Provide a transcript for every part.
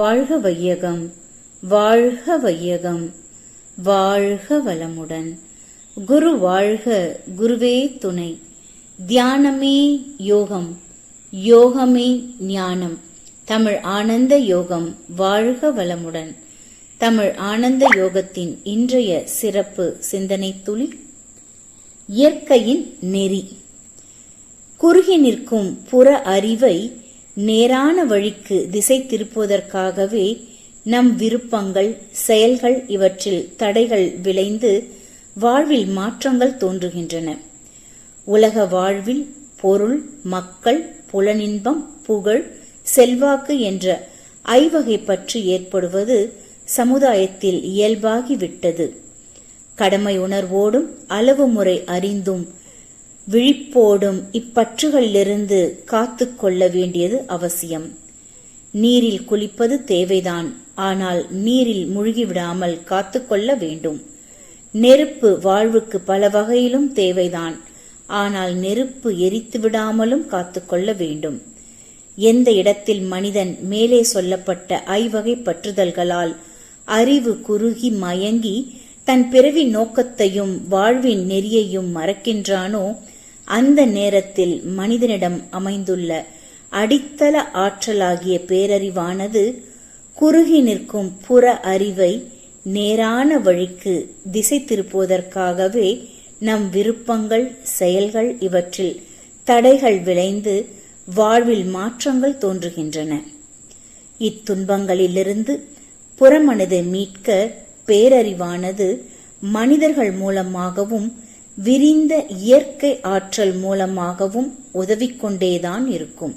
வாழ்க வையகம் வாழ்க வையகம். வாழ்க வளமுடன். குரு வாழ்க குருவே துணை. தியானமே யோகம் யோகமே ஞானம். தமிழ் ஆனந்த யோகம் வாழ்க வளமுடன். தமிழ் ஆனந்த யோகத்தின் இன்றைய சிறப்பு சிந்தனை துளி இயற்கையின் நெறி. குறுகி நிற்கும் புற அறிவை நேரான வழிக்கு திசை திருப்புவதற்காகவே நம் விருப்பங்கள் செயல்கள் இவற்றில் தடைகள் விளைந்து வாழ்வில் மாற்றங்கள் தோன்றுகின்றன. உலக வாழ்வில் பொருள் மக்கள் புலனின்பம் புகழ் செல்வாக்கு என்ற ஐவகை பற்றி ஏற்படுவது சமுதாயத்தில் இயல்பாகிவிட்டது. கடமை உணர்வோடும் அளவு முறை அறிந்தும் விழிப்போடும் இப்பற்றுகளிலிருந்து காத்து கொள்ள வேண்டியது அவசியம். நீரில் குளிப்பது தேவைதான் ஆனால் நீரில் மூழ்கிவிடாமல் காத்து கொள்ள வேண்டும். நெருப்பு வாழ்வுக்கு பல வகையிலும் தேவைதான் ஆனால் நெருப்பு எரித்து விடாமலும் காத்துக்கொள்ள வேண்டும். எந்த இடத்தில் மனிதன் மேலே சொல்லப்பட்ட ஐவகை பற்றுதல்களால் அறிவு குறுகி மயங்கி தன் பிறவி நோக்கத்தையும் வாழ்வின் நெறியையும் மறக்கின்றானோ அந்த நேரத்தில் மனிதனிடம் அமைந்துள்ள அடித்தள ஆற்றலாகிய பேரறிவானது குறுகி நிற்கும் புற அறிவை நேரான வழிக்கு திசை திருப்புவதற்காகவே நம் விருப்பங்கள் செயல்கள் இவற்றில் தடைகள் விளைந்து வாழ்வில் மாற்றங்கள் தோன்றுகின்றன. இத்துன்பங்களிலிருந்து புறமனதை மீட்க பேரறிவானது மனிதர்கள் மூலமாகவும் விரிந்த இயற்கை ஆற்றல் மூலமாகவும் உதவிக்கொண்டேதான் இருக்கும்.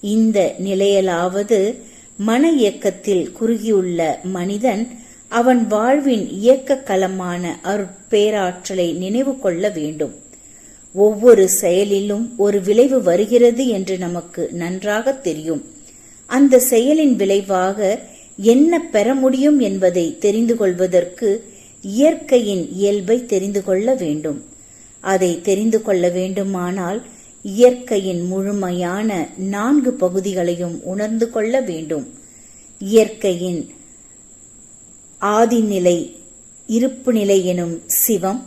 இந்த நிலையலாவது மன இயக்கத்தில் குறுகியுள்ள மனிதன் அவன் வாழ்வின் இயக்க களமான அருட்பேராற்றலை நினைவு கொள்ள வேண்டும். ஒவ்வொரு செயலிலும் ஒரு விளைவு வருகிறது என்று நமக்கு நன்றாக தெரியும். அந்த செயலின் விளைவாக என்ன பெற முடியும் என்பதை தெரிந்து கொள்வதற்கு இயற்கையின் இயல்பை தெரிந்து கொள்ள வேண்டும். அதை தெரிந்து கொள்ள வேண்டுமானால் இயற்கையின் முழுமையான நான்கு பகுதிகளையும் உணர்ந்து கொள்ள வேண்டும். இயற்கையின் ஆதிநிலை இருப்பு நிலை எனும் சிவம்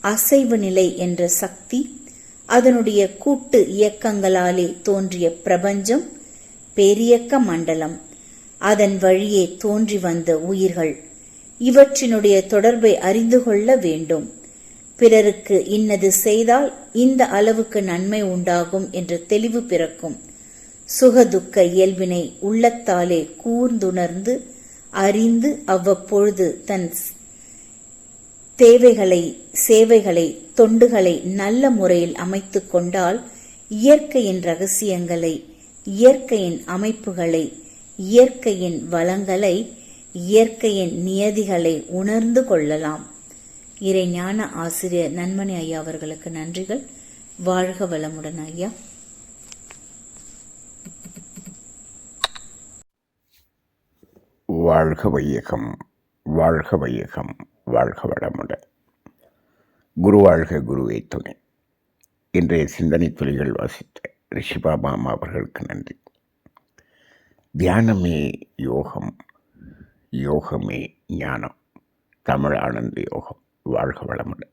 அசைவு நிலை என்ற சக்தி அதனுடைய கூட்டு இயக்கங்களாலே தோன்றிய பிரபஞ்சம் பெரியக்க மண்டலம் அதன் வழியே தோன்றி வந்த உயிர்கள். இவற்றினுடைய தொடர்பை அறிந்து கொள்ள வேண்டும். பிறருக்கு இன்னது செய்தால் இந்த அளவுக்கு நன்மை உண்டாகும் என்ற தெளிவு பிறக்கும். சுகதுக்க இயல்பினை உள்ளத்தாலே கூர்ந்துணர்ந்து அறிந்து அவ்வப்பொழுது தன் தேவைகளை சேவைகளை தொண்டுகளை நல்ல முறையில் அமைத்து கொண்டால் இயற்கையின் ரகசியங்களை இயற்கையின் அமைப்புகளை இயற்கையின் வளங்களை இயற்கையின் நியதிகளை உணர்ந்து கொள்ளலாம். இறை ஞான ஆசிரியர் நன்மணி ஐயா அவர்களுக்கு நன்றிகள். வாழ்க வளமுடன் ஐயா. வாழ்க வையகம் வாழ்க வையகம் வாழ்க வளமுடன் குரு வாழ்க குருவே துணை. இன்றைய சிந்தனை துளிகள் வாசித்த ரிஷிபா மாமா அவர்களுக்கு நன்றி. தியானமே யோகம் யோகமே ஞானம். தமிழ் ஆனந்த யோகம். வாழ்க வளமுடன்.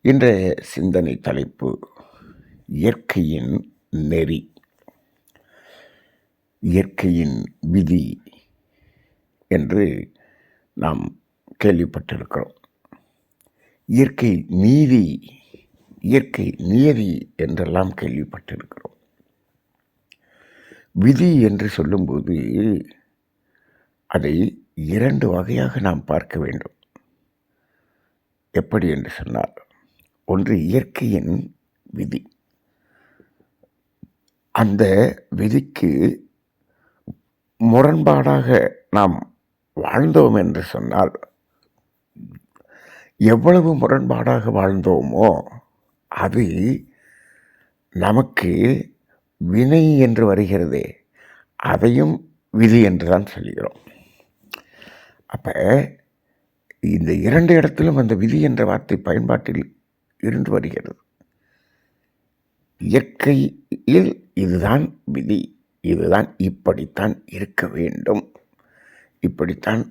இன்றைய சிந்தனை தலைப்பு இயற்கையின் நெறி. இயற்கையின் விதி என்று நாம் கேள்விப்பட்டிருக்கிறோம். இயற்கை நீதி இயற்கை நியதி என்றெல்லாம் கேள்விப்பட்டிருக்கிறோம். விதி என்று சொல்லும்போது அதை இரண்டு வகையாக நாம் பார்க்க வேண்டும். எப்படி என்று சொன்னார் ஒன்று இயற்கையின் விதி. அந்த விதிக்கு முரண்பாடாக நாம் வாழ்ந்தோம் என்று சொன்னால் எவ்வளவு முரண்பாடாக வாழ்ந்தோமோ அது நமக்கு வினை என்று வருகிறதே அதையும் விதி என்று தான் சொல்கிறோம். அப்போ இந்த இரண்டு இடத்திலும் அந்த விதி என்ற வார்த்தை பயன்பாட்டில் இருந்து வருகிறது. இயற்கையில் இதுதான் விதி இதுதான் இப்படித்தான் இருக்க வேண்டும். இப்படித்தான்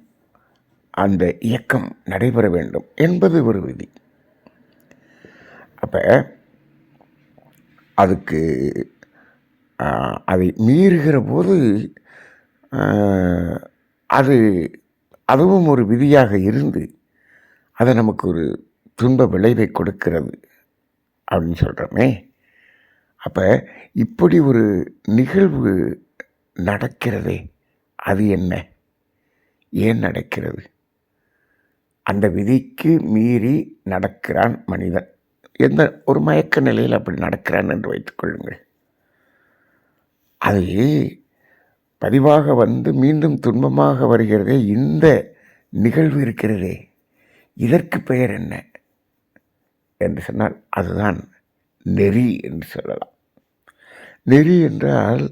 அந்த இயக்கம் நடைபெற வேண்டும் என்பது ஒரு விதி. அப்போ அதுக்கு அதை மீறுகிற போது அது அதுவும் ஒரு விதியாக இருந்து அது நமக்கு ஒரு துன்ப விளைவை கொடுக்கிறது அப்படின்னு சொல்கிறோமே அப்போ இப்படி ஒரு நிகழ்வு நடக்கிறதே அது என்ன? ஏன் நடக்கிறது? அந்த விதிக்கு மீறி நடக்கிறான் மனிதன். எந்த ஒரு மயக்க நிலையில் அப்படி நடக்கிறான் என்று வைத்துக்கொள்ளுங்கள் அது பதிவாக வந்து மீண்டும் துன்பமாக வருகிறதே இந்த நிகழ்வு இருக்கிறதே. இதற்கு பெயர் என்ன? என்று சொன்னால் அதுதான் நெறி என்று சொல்லலாம். நெறி என்றால்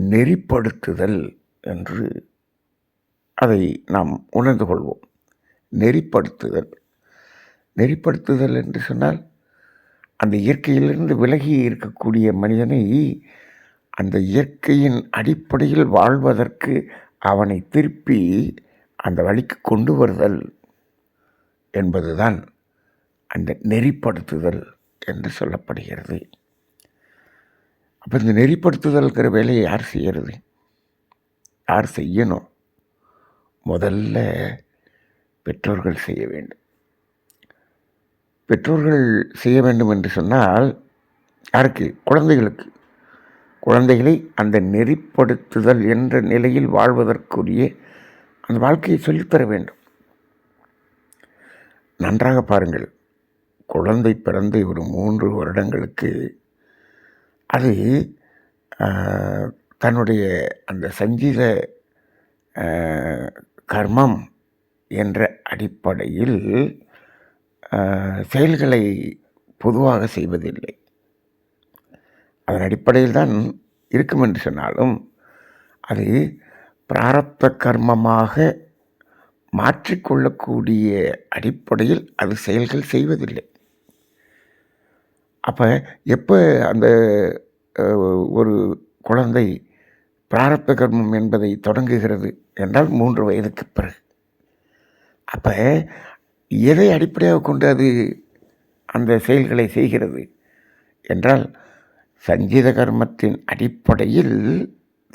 நெறிப்படுத்துதல் என்று அதை நாம் உணர்ந்து கொள்வோம். நெறிப்படுத்துதல். நெறிப்படுத்துதல் என்று சொன்னால் அந்த இயற்கையிலிருந்து விலகி இருக்கக்கூடிய மனிதனை அந்த இயற்கையின் அடிப்படையில் வாழ்வதற்கு அவனை திருப்பி அந்த வழிக்கு கொண்டு வருதல் என்பதுதான் அந்த நெறிப்படுத்துதல் என்று சொல்லப்படுகிறது. அப்போ இந்த நெறிப்படுத்துதல்ங்கிற வேலையை யார் செய்கிறது யார் செய்யணும்? முதல்ல பெற்றோர்கள் செய்ய வேண்டும். பெற்றோர்கள் செய்ய வேண்டும் என்று சொன்னால் யாருக்கு? குழந்தைகளுக்கு. குழந்தைகளை அந்த நெறிப்படுத்துதல் என்ற நிலையில் வாழ்வதற்குரிய அந்த வாழ்க்கையை சொல்லித்தர வேண்டும். நன்றாக பாருங்கள். குழந்தை பிறந்து ஒரு மூன்று வருடங்களுக்கு அது தன்னுடைய அந்த சஞ்சீத கர்மம் என்ற அடிப்படையில் செயல்களை பொதுவாக செய்வதில்லை. அதன் அடிப்படையில் தான் இருக்கும் என்று சொன்னாலும் அது பிராரப்த கர்மமாக மாற்றிக்கொள்ளக்கூடிய அடிப்படையில் அது செயல்கள் செய்வதில்லை. அப்போ எப்போ அந்த ஒரு குழந்தை பிராரப்த கர்மம் என்பதை தொடங்குகிறது என்றால் மூன்று வயதுக்கு பிறகு. அப்போ எதை அடிப்படையாக கொண்டு அது அந்த செயல்களை செய்கிறது என்றால் சஞ்சீத கர்மத்தின் அடிப்படையில்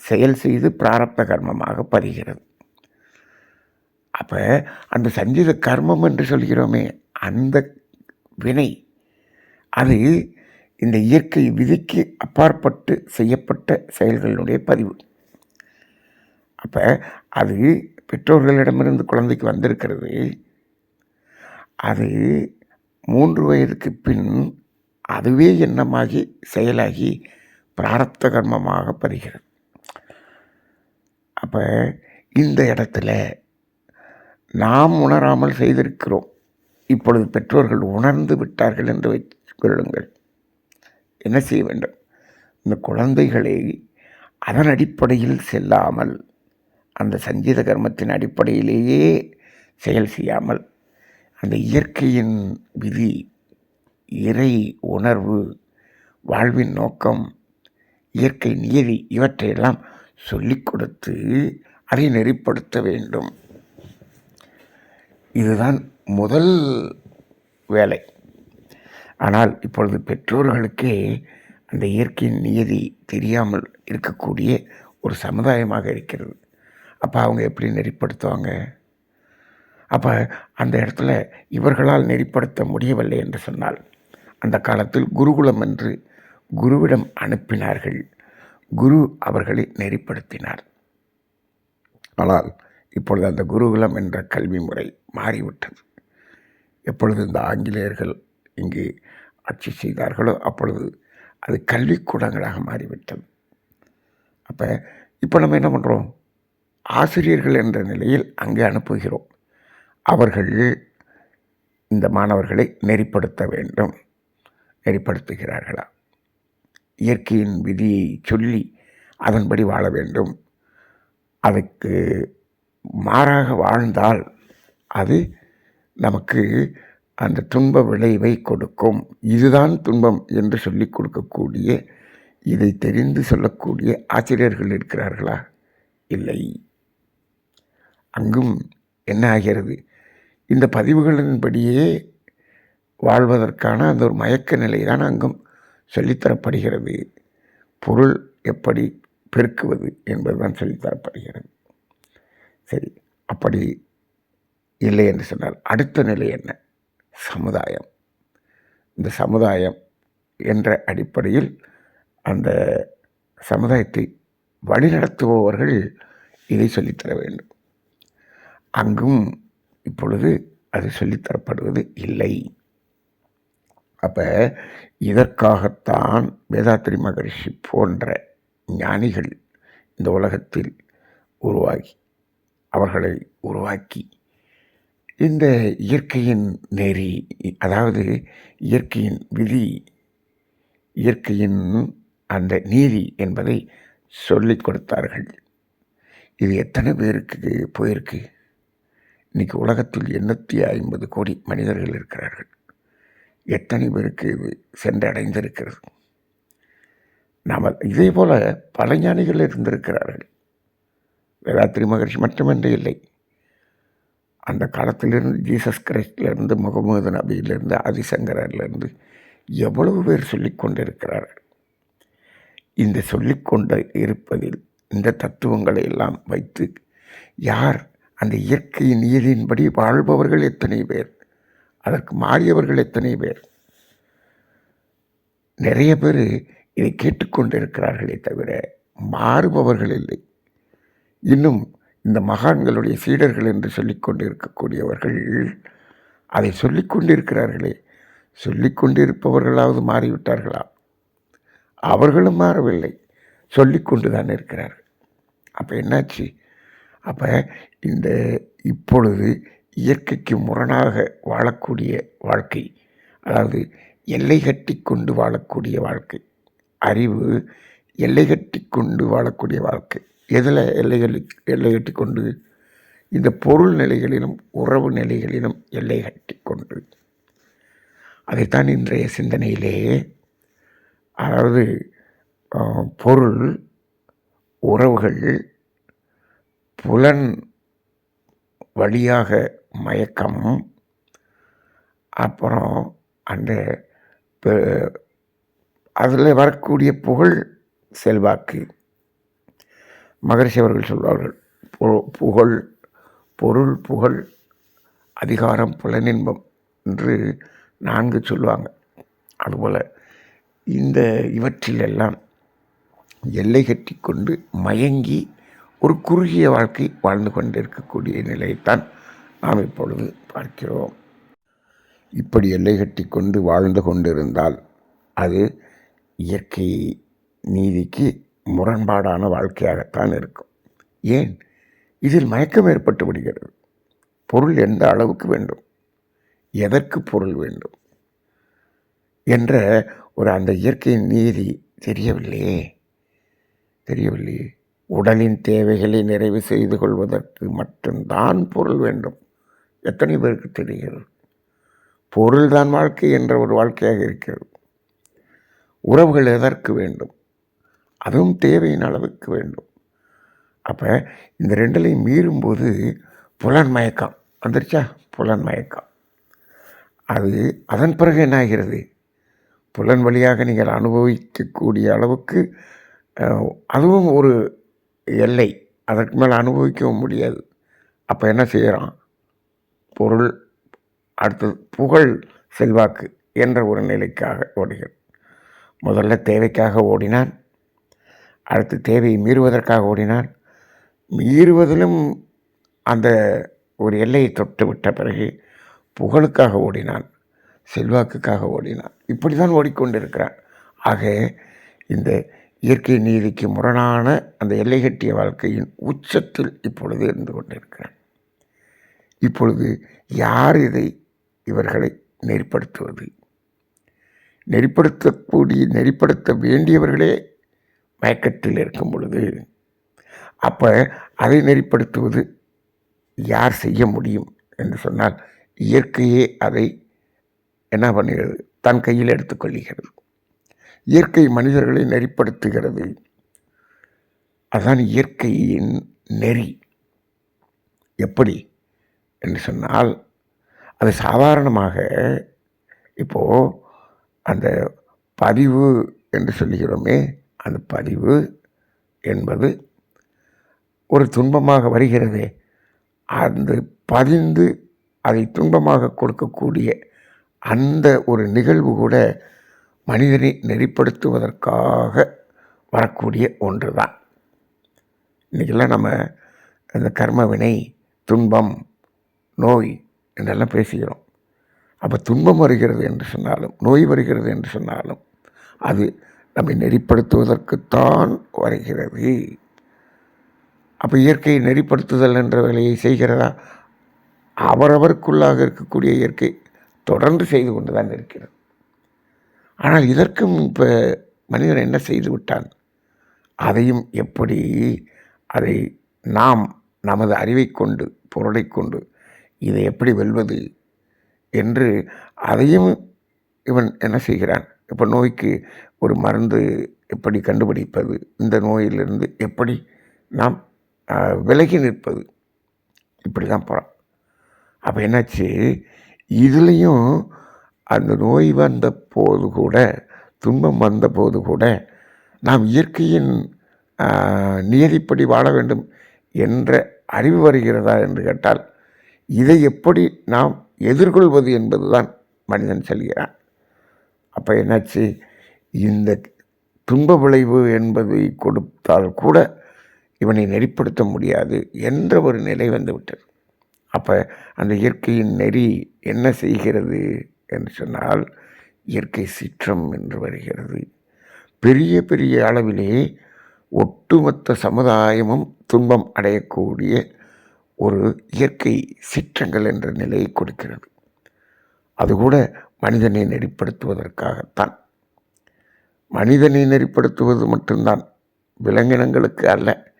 செயல் செய்து பிராரப்த கர்மமாக பதிகிறது. அப்போ அந்த சஞ்சீத கர்மம் என்று சொல்கிறோமே அந்த வினை அது இந்த இயற்கை விதிக்கு அப்பாற்பட்டு செய்யப்பட்ட செயல்களுடைய பதிவு. அப்போ அது பெற்றோர்களிடமிருந்து குழந்தைக்கு வந்திருக்கிறது. அது மூன்று வயதுக்கு பின் அதுவே எண்ணமாகி செயலாகி பிராரப்த கர்மமாக பதிகிறது அப்போ இந்த இடத்துல நாம் உணராமல் செய்திருக்கிறோம். இப்பொழுது பெற்றோர்கள் உணர்ந்து விட்டார்கள் என்று வைத்துக்கொள்ளுங்கள் என்ன செய்ய வேண்டும்? இந்த குழந்தைகளை அதன் அடிப்படையில் செல்லாமல் அந்த சஞ்சீத கர்மத்தின் அடிப்படையிலேயே செயல் செய்யாமல் அந்த இயற்கையின் விதி இறை உணர்வு வாழ்வின் நோக்கம் இயற்கை நியதி இவற்றையெல்லாம் சொல்லிக் கொடுத்து அதை நெறிப்படுத்த வேண்டும். இதுதான் முதல் வேலை. ஆனால் இப்பொழுது பெற்றோர்களுக்கே அந்த இயற்கையின் நியதி தெரியாமல் இருக்கக்கூடிய ஒரு சமுதாயமாக இருக்கிறது. அப்போ அவங்க எப்படி நெறிப்படுத்துவாங்க? அப்போ அந்த இடத்துல இவர்களால் நெறிப்படுத்த முடியவில்லை என்று சொன்னால் அந்த காலத்தில் குருகுலம் என்று குருவிடம் அனுப்பினார்கள். குரு அவர்களை நெறிப்படுத்தினார். ஆனால் இப்பொழுது அந்த குருகுலம் என்ற கல்வி முறை மாறிவிட்டது. எப்பொழுது இந்த ஆங்கிலேயர்கள் இங்கு ஆட்சி செய்தார்களோ அப்பொழுது அது கல்விக்கூடங்களாக மாறிவிட்டது. அப்போ இப்போ நம்ம என்ன பண்ணுறோம் ஆசிரியர்கள் என்ற நிலையில் அங்கே அனுப்புகிறோம். அவர்கள் இந்த மாணவர்களை நெறிப்படுத்த வேண்டும். நெறிப்படுத்துகிறார்களா? இயற்கையின் விதியை சொல்லி அதன்படி வாழ வேண்டும். அதுக்கு மாறாக வாழ்ந்தால் அது நமக்கு அந்த துன்ப விளைவை கொடுக்கும். இதுதான் துன்பம் என்று சொல்லி கொடுக்கக்கூடிய இதை தெரிந்து சொல்லக்கூடிய ஆசிரியர்கள் இருக்கிறார்களா? இல்லை. அங்கும் என்ன ஆகிறது? இந்த பதிவுகளின்படியே வாழ்வதற்கான அந்த ஒரு மயக்க நிலை தான் அங்கும் சொல்லித்தரப்படுகிறது. பொருள் எப்படி பெருக்குவது என்பதுதான் சொல்லித்தரப்படுகிறது. சரி அப்படி இல்லை என்று சொன்னால் அடுத்த நிலை என்ன? சமுதாயம். இந்த சமுதாயம் என்ற அடிப்படையில் அந்த சமுதாயத்தை வழிநடத்துபவர்கள் இதை சொல்லித்தர வேண்டும். அங்கும் இப்பொழுது அது சொல்லித்தரப்படுவது இல்லை. அப்போ இதற்காகத்தான் வேதாத்திரி மகரிஷி போன்ற ஞானிகள் இந்த உலகத்தில் உருவாகி அவர்களை உருவாக்கி இந்த இயற்கையின் நெறி அதாவது இயற்கையின் விதி இயற்கையின் அந்த நீதி என்பதை சொல்லிக் கொடுத்தார்கள். இது எத்தனை பேருக்கு போயிருக்கு? இன்றைக்கி உலகத்தில் எண்ணூற்றி ஐம்பது கோடி மனிதர்கள் இருக்கிறார்கள். எத்தனை பேருக்கு இது சென்றடைந்திருக்கிறது? நாம் இதே போல் பல ஞானிகள் இருந்திருக்கிறார்கள். வேதாத்திரி மகர்ஷி மட்டுமன்றே இல்லை. அந்த காலத்திலிருந்து ஜீசஸ் கிரைஸ்டிலிருந்து முகமது நபியிலிருந்து ஆதிசங்கரிலிருந்து எவ்வளவு பேர் சொல்லிக் கொண்டிருக்கிறார்கள்? இந்த சொல்லிக்கொண்டு இருப்பதில் இந்த தத்துவங்களை எல்லாம் வைத்து யார் அந்த இயற்கை நீதியின்படி வாழ்பவர்கள் எத்தனை பேர்? அதற்கு மாறியவர்கள் எத்தனை பேர்? நிறைய பேர் இதை கேட்டுக்கொண்டிருக்கிறார்களே தவிர மாறுபவர்கள் இல்லை. இன்னும் இந்த மகான்களுடைய சீடர்கள் என்று சொல்லிக்கொண்டு இருக்கக்கூடியவர்கள் அதை சொல்லிக் சொல்லிக்கொண்டிருப்பவர்களாவது கொண்டிருப்பவர்களாவது மாறிவிட்டார்களா? அவர்களும் மாறவில்லை. சொல்லிக்கொண்டு தான் இருக்கிறார்கள். அப்போ என்னாச்சு? அப்போ இந்த இப்பொழுது இயற்கைக்கு முரணாக வாழக்கூடிய வாழ்க்கை. அதாவது எல்லை கட்டி கொண்டு வாழக்கூடிய வாழ்க்கை. அறிவு எல்லை கட்டி கொண்டு வாழக்கூடிய வாழ்க்கை. எதில் எல்லைகள் எல்லை கட்டி கொண்டு? இந்த பொருள் நிலைகளிலும் உறவு நிலைகளிலும் எல்லை கட்டி கொண்டு. அதைத்தான் இன்றைய சிந்தனையிலே அதாவது பொருள் உறவுகள் புலன் வழியாக மயக்கம் அப்புறம் அந்த அதில் வரக்கூடிய புகழ் செல்வாக்கு. மகரிஷி அவர்கள் சொல்வார்கள் பு- புகழ் பொருள் புகழ் அதிகாரம் புலனின்பம் என்று நான்கு சொல்லுவாங்க. அதுபோல் இந்த இவற்றிலெல்லாம் எல்லை கட்டி கொண்டு மயங்கி ஒரு குறுகிய வாழ்க்கை வாழ்ந்து கொண்டிருக்கக்கூடிய நிலையைத்தான் நாம் இப்பொழுது பார்க்கிறோம். இப்படி எல்லை கட்டி கொண்டு வாழ்ந்து கொண்டிருந்தால் அது இயற்கை நீதிக்கு முரண்பாடான வாழ்க்கையாகத்தான் இருக்கும். ஏன்? இதில் மயக்கம் ஏற்பட்டு விடுகிறது. பொருள் எந்த அளவுக்கு வேண்டும்? எதற்கு பொருள் வேண்டும்? என்ற ஒரு அந்த இயற்கையின் நீதி தெரியவில்லையே. தெரியவில்லையே. உடலின் தேவைகளை நிறைவு செய்து கொள்வதற்கு மட்டும்தான் பொருள் வேண்டும். எத்தனை பேருக்கு தெரிகிறது? பொருள்தான் வாழ்க்கை என்ற ஒரு வாழ்க்கையாக இருக்கிறது. உறவுகள் எதற்கு வேண்டும்? அதுவும் தேவையின் அளவுக்கு வேண்டும். அப்போ இந்த ரெண்டுலையும் மீறும்போது புலன் மயக்கம். வந்துருச்சா? புலன் மயக்கம். அது அதன் பிறகு என்ன ஆகிறது? புலன் வழியாக நீங்கள் அனுபவிக்கக்கூடிய அளவுக்கு அதுவும் ஒரு எல்லை. அதற்கு மேலே அனுபவிக்கவும் முடியாது. அப்போ என்ன செய்கிறான் பொருள் அடுத்தது புகழ் செல்வாக்கு என்ற ஒரு நிலைக்காக ஓடுகிறது. முதல்ல தேவைக்காக ஓடினான் அடுத்து தேவையை மீறுவதற்காக ஓடினான். மீறுவதிலும் அந்த ஒரு எல்லையை தொட்டு விட்ட பிறகு புகழுக்காக ஓடினான் செல்வாக்குக்காக ஓடினான். இப்படி தான் ஓடிக்கொண்டிருக்கிறான். ஆக இந்த இயற்கை நீதிக்கு முரணான அந்த எல்லை கட்டிய வாழ்க்கையின் உச்சத்தில் இப்பொழுது இருந்து கொண்டிருக்கிறான். இப்பொழுது யார் இதை இவர்களை நெறிப்படுத்துவது? நெறிப்படுத்தக்கூடிய நெறிப்படுத்த வேண்டியவர்களே மயக்கத்தில் இருக்கும் பொழுது அப்போ அதை நெறிப்படுத்துவது யார் செய்ய முடியும் என்று சொன்னால் இயற்கையே அதை என்ன பண்ணுகிறது? தன் கையில் எடுத்துக்கொள்கிறது இயற்கை மனிதர்களை நெறிப்படுத்துகிறது. அதுதான் இயற்கையின் நெறி. எப்படி? என்று சொன்னால் அது சாதாரணமாக இப்போது அந்த பதிவு என்று சொல்லுகிறோமே அந்த பதிவு என்பது ஒரு துன்பமாக வருகிறதே. அந்த பதிந்து அதை துன்பமாக கொடுக்கக்கூடிய அந்த ஒரு நிகழ்வு கூட மனிதனை நெறிப்படுத்துவதற்காக வரக்கூடிய ஒன்று தான் இன்றைக்கெல்லாம் நம்ம இந்த கர்மவினை துன்பம் நோய் என்றெல்லாம் பேசுகிறோம். அப்போ துன்பம் வருகிறது என்று சொன்னாலும் நோய் வருகிறது என்று சொன்னாலும் அது நம்மை நெறிப்படுத்துவதற்குத்தான் வருகிறது. அப்போ இயற்கையை நெறிப்படுத்துதல் என்ற வேலையை செய்கிறதா? அவரவருக்குள்ளாக இருக்கக்கூடிய இயற்கை தொடர்ந்து செய்து கொண்டு தான் இருக்கிறது. ஆனால் இதற்கும் இப்போ மனிதன் என்ன செய்து விட்டான்? அதையும் எப்படி அதை நாம் நமது அறிவை கொண்டு பொருளை கொண்டு இதை எப்படி வெல்வது என்று அதையும் இவன் என்ன செய்கிறான்? இப்போ நோய்க்கு ஒரு மருந்து எப்படி கண்டுபிடிப்பது? இந்த நோயிலிருந்து எப்படி நாம் விலகி நிற்பது? இப்படி தான் போகிறான் அப்போ என்னாச்சு? இதுலேயும் அந்த நோய் வந்த போது கூட துன்பம் வந்த போது கூட நாம் இயற்கையின் நியதிப்படி வாழ வேண்டும் என்ற அறிவு வருகிறதா என்று கேட்டால் இதை எப்படி நாம் எதிர்கொள்வது என்பதுதான் மனிதன் செல்கிறான். அப்போ என்னாச்சு? இந்த துன்ப விளைவு என்பதை கொடுத்தால் கூட இவனை நெறிப்படுத்த முடியாது என்ற ஒரு நிலை வந்துவிட்டது அப்போ அந்த இயற்கையின் நெறி என்ன செய்கிறது என்று சொன்னால் இயற்கை சீற்றம் என்று வருகிறது. பெரிய பெரிய அளவிலே ஒட்டுமொத்த சமுதாயமும் துன்பம் அடையக்கூடிய ஒரு இயற்கை சீற்றங்கள் என்ற நிலையை கொடுக்கிறது. அது கூட மனிதனை நெறிப்படுத்துவதற்காகத்தான். மனிதனை நெறிப்படுத்துவது மட்டும்தான் விலங்கினங்களுக்கு அல்ல.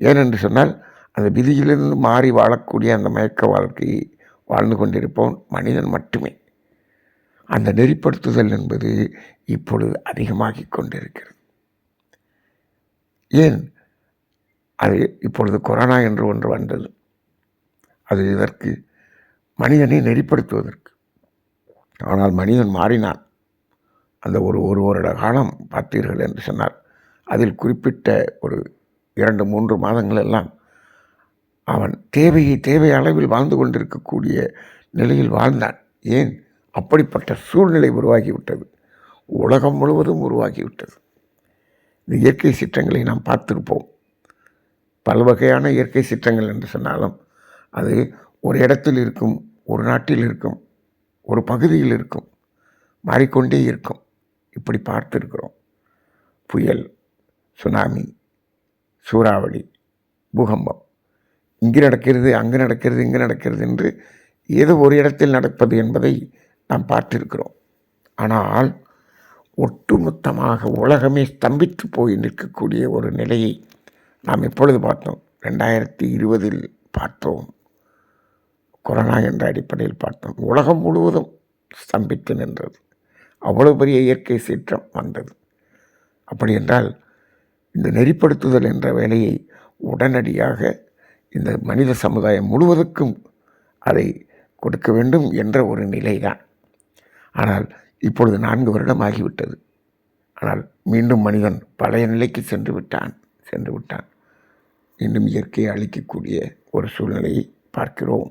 ஏனென்று சொன்னால் அந்த விதியிலிருந்து மாறி வாழக்கூடிய அந்த மயக்க வாழ்க்கையை வாழ்ந்து கொண்டிருப்பவன் மனிதன் மட்டுமே. அந்த நெறிப்படுத்துதல் என்பது இப்பொழுது அதிகமாகிக் கொண்டிருக்கிறது. ஏன்? அது இப்பொழுது கொரோனா என்று ஒன்று வந்தது. அது இதற்கு மனிதனை நெறிப்படுத்துவதற்கு. ஆனால் மனிதன் மாறினான் அந்த ஒரு ஒரு வருட காலம் பார்த்தீர்கள் என்று சொன்னார். அதில் குறிப்பிட்ட ஒரு இரண்டு மூன்று மாதங்கள் எல்லாம் அவன் தேவையை தேவை அளவில் வாழ்ந்து கொண்டிருக்கக்கூடிய நிலையில் வாழ்ந்தான். ஏன்? அப்படிப்பட்ட சூழ்நிலை உருவாகிவிட்டது. உலகம் முழுவதும் உருவாகிவிட்டது. இந்த இயற்கை சீற்றங்களை நாம் பார்த்திருப்போம். பல வகையான இயற்கை சீற்றங்கள் என்று சொன்னாலும் அது ஒரு இடத்தில் இருக்கும் ஒரு நாட்டில் இருக்கும் ஒரு பகுதியில் இருக்கும் மாறிக்கொண்டே இருக்கும். இப்படி பார்த்துருக்கிறோம். புயல் சுனாமி சூறாவளி பூகம்பம். இங்கே நடக்கிறது அங்கே நடக்கிறது இங்கே நடக்கிறது என்று ஏதோ ஒரு இடத்தில் நடப்பது என்பதை நாம் பார்த்திருக்கிறோம். ஆனால் ஒட்டுமொத்தமாக உலகமே ஸ்தம்பித்து போய் நிற்கக்கூடிய ஒரு நிலையை நாம் எப்பொழுது பார்த்தோம்? ரெண்டாயிரத்தி இருபதில் பார்த்தோம். கொரோனா என்ற அடிப்படையில் பார்த்தோம். உலகம் முழுவதும் ஸ்தம்பித்து நின்றது. அவ்வளவு பெரிய இயற்கை சீற்றம் வந்தது. அப்படி என்றால் இந்த நெறிப்படுத்துதல் என்ற வேலையை உடனடியாக இந்த மனித சமுதாயம் முழுவதுக்கும் அதை கொடுக்க வேண்டும் என்ற ஒரு நிலைதான். ஆனால் இப்பொழுது நான்கு வருடம் ஆகிவிட்டது. ஆனால் மீண்டும் மனிதன் பழைய நிலைக்கு சென்று விட்டான் சென்று விட்டான். மீண்டும் இயற்கையை அழிக்கக்கூடிய ஒரு சூழ்நிலையை பார்க்கிறோம்.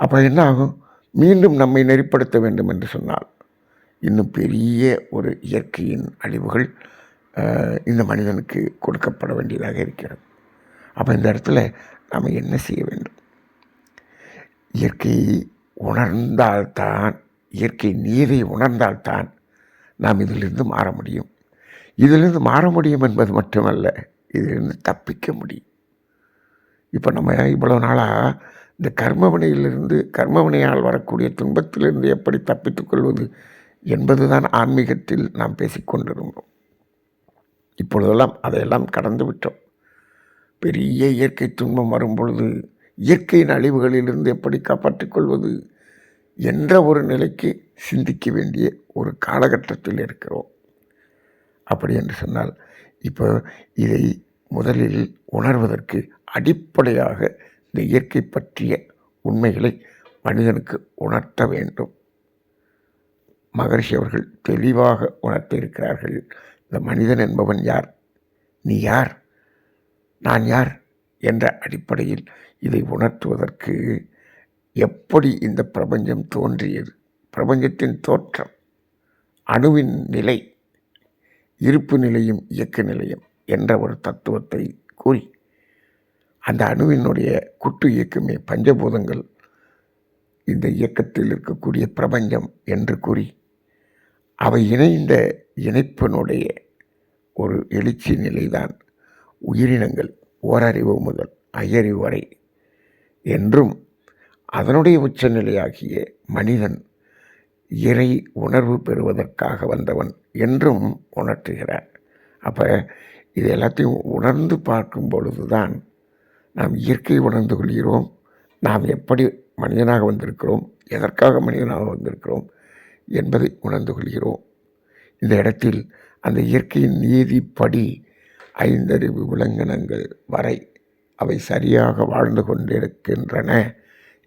அப்போ என்ன ஆகும் மீண்டும் நம்மை நெறிப்படுத்த வேண்டும் என்று சொன்னால் இன்னும் பெரிய ஒரு இயற்கையின் அழிவுகள் இந்த மனிதனுக்கு கொடுக்கப்பட வேண்டியதாக இருக்கிறது. அப்போ இந்த இடத்துல நாம் என்ன செய்ய வேண்டும்? இயற்கையை உணர்ந்தால்தான் இயற்கை நீரை உணர்ந்தால்தான் நாம் இதிலிருந்து மாற முடியும். இதிலிருந்து மாற முடியும் என்பது மட்டுமல்ல இதிலிருந்து தப்பிக்க முடியும். இப்போ நம்ம இவ்வளோ நாளாக இந்த கர்மவினையிலிருந்து கர்மவினையால் வரக்கூடிய துன்பத்திலிருந்து எப்படி தப்பித்துக்கொள்வது என்பதுதான் ஆன்மீகத்தில் நாம் பேசிக்கொண்டிருந்தோம் இப்பொழுதெல்லாம் அதையெல்லாம் கடந்து விட்டோம். பெரிய இயற்கை துன்பம் வரும் பொழுது இயற்கையின் அழிவுகளிலிருந்து எப்படி காப்பாற்றிக் கொள்வது என்ற ஒரு நிலைக்கு சிந்திக்க வேண்டிய ஒரு காலகட்டத்தில் இருக்கிறோம். அப்படி என்று சொன்னால் இப்போ இதை முதலில் உணர்வதற்கு அடிப்படையாக இந்த இயற்கை பற்றிய உண்மைகளை மனிதனுக்கு உணர்த்த வேண்டும். மகரிஷி அவர்கள் தெளிவாக உணர்த்தியிருக்கிறார்கள் இந்த மனிதன் என்பவன் யார்? நீ யார்? நான் யார்? என்ற அடிப்படையில் இதை உணர்த்துவதற்கு எப்படி இந்த பிரபஞ்சம் தோன்றியது? பிரபஞ்சத்தின் தோற்றம் அணுவின் நிலை இருப்பு நிலையும் இயக்க நிலையும் என்ற ஒரு தத்துவத்தை கூறி அந்த அணுவினுடைய குட்டு இயக்கமே பஞ்சபூதங்கள். இந்த இயக்கத்தில் இருக்கக்கூடிய பிரபஞ்சம் என்று கூறி அவை இணைந்த இணைப்பினுடைய ஒரு எழுச்சி நிலைதான் உயிரினங்கள் ஓரறிவு முதல் ஐயறிவு வரை. என்றும் அதனுடைய உச்சநிலையாகிய மனிதன் இறை உணர்வு பெறுவதற்காக வந்தவன் என்றும் உணர்த்துகிறார். அப்போ இது எல்லாத்தையும் உணர்ந்து பார்க்கும் பொழுது தான் நாம் இயற்கை உணர்ந்து கொள்கிறோம். நாம் எப்படி மனிதனாக வந்திருக்கிறோம் எதற்காக மனிதனாக வந்திருக்கிறோம் என்பதை உணர்ந்து கொள்கிறோம். இந்த இடத்தில் அந்த இயற்கையின் நீதிப்படி ஐந்தறிவு விலங்கினங்கள் வரை அவை சரியாக வாழ்ந்து கொண்டிருக்கின்றன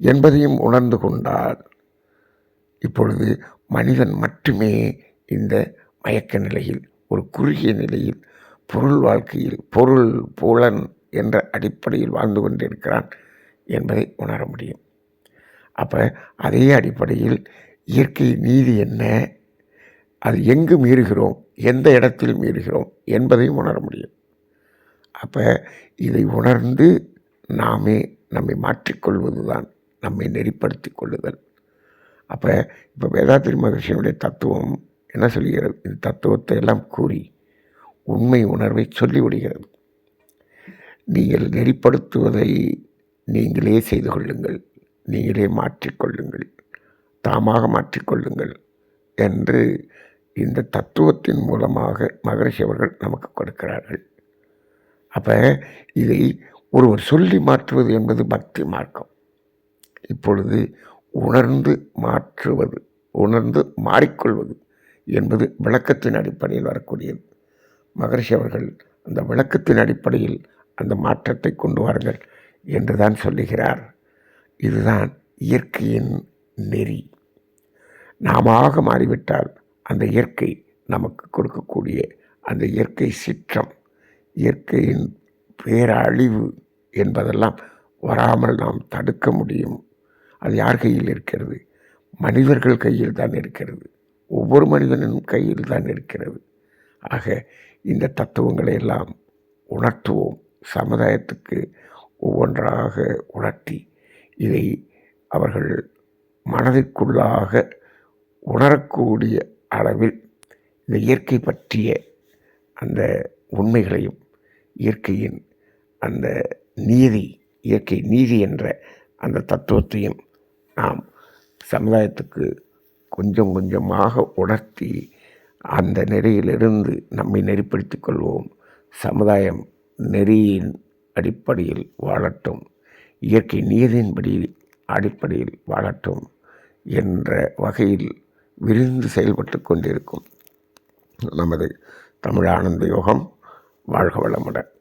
என்பதையும் உணர்ந்து கொண்டால் இப்பொழுது மனிதன் மட்டுமே இந்த மயக்க நிலையில் ஒரு குறுகிய நிலையில் பொருள் வாழ்க்கையில் பொருள் புலன் என்ற அடிப்படையில் வாழ்ந்து கொண்டிருக்கிறான் என்பதை உணர முடியும். அப்போ அதே அடிப்படையில் இயற்கை நீதி என்ன? அது எங்கு மீறுகிறோம்? எந்த இடத்தில் மீறுகிறோம்? என்பதையும் உணர முடியும். அப்போ இதை உணர்ந்து நாமே நம்மை மாற்றிக்கொள்வது தான் நம்மை நெறிப்படுத்தி கொள்ளுதல். அப்போ இப்போ வேதாத்திரி மகர்ஷியினுடைய தத்துவம் என்ன சொல்கிறது? இந்த தத்துவத்தை எல்லாம் கூறி உண்மை உணர்வை சொல்லிவிடுகிறது. நீங்கள் நெறிப்படுத்துவதை நீங்களே செய்து கொள்ளுங்கள். நீங்களே மாற்றிக்கொள்ளுங்கள் தாமாக மாற்றிக்கொள்ளுங்கள் என்று இந்த தத்துவத்தின் மூலமாக மகரிஷி அவர்கள் நமக்கு கொடுக்கிறார்கள். அப்போ இதை ஒருவர் சொல்லி மாற்றுவது என்பது பக்தி மார்க்கம். இப்பொழுது உணர்ந்து மாற்றுவது உணர்ந்து மாறிக்கொள்வது என்பது விளக்கத்தின் அடிப்படையில் வரக்கூடியது. மகரிஷி அவர்கள் அந்த விளக்கத்தின் அடிப்படையில் அந்த மாற்றத்தை கொண்டு வாருங்கள் என்று தான் சொல்லுகிறார். இதுதான் இயற்கையின் நெறி. நாமாக மாறிவிட்டால் அந்த இயற்கை நமக்கு கொடுக்கக்கூடிய அந்த இயற்கை சிற்றம் இயற்கையின் பேரழிவு என்பதெல்லாம் வராமல் நாம் தடுக்க முடியும். அது யார் கையில் இருக்கிறது? மனிதர்கள் கையில் தான் இருக்கிறது. ஒவ்வொரு மனிதனின் கையில் தான் இருக்கிறது. ஆக இந்த தத்துவங்களை எல்லாம் உணர்த்துவோம். சமுதாயத்துக்கு ஒவ்வொன்றாக உணர்த்தி இதை அவர்கள் மனதிற்குள்ளாக உணரக்கூடிய அளவில் இந்த இயற்கை பற்றிய அந்த உண்மைகளையும் இயற்கையின் அந்த நீதி இயற்கை நீதி என்ற அந்த தத்துவத்தையும் நாம் சமுதாயத்துக்கு கொஞ்சம் கொஞ்சமாக உணர்த்தி அந்த நிலையிலிருந்து நம்மை நெறிப்படுத்திக் கொள்வோம். சமுதாயம் நெறியின் அடிப்படையில் வாழட்டும். இயற்கை நீதியின்படி அடிப்படையில் வாழட்டும் என்ற வகையில் விரிந்து செயல்பட்டு கொண்டிருக்கும் நமது தமிழ் ஆனந்த யோகம். வாழ்க வளமுடன்.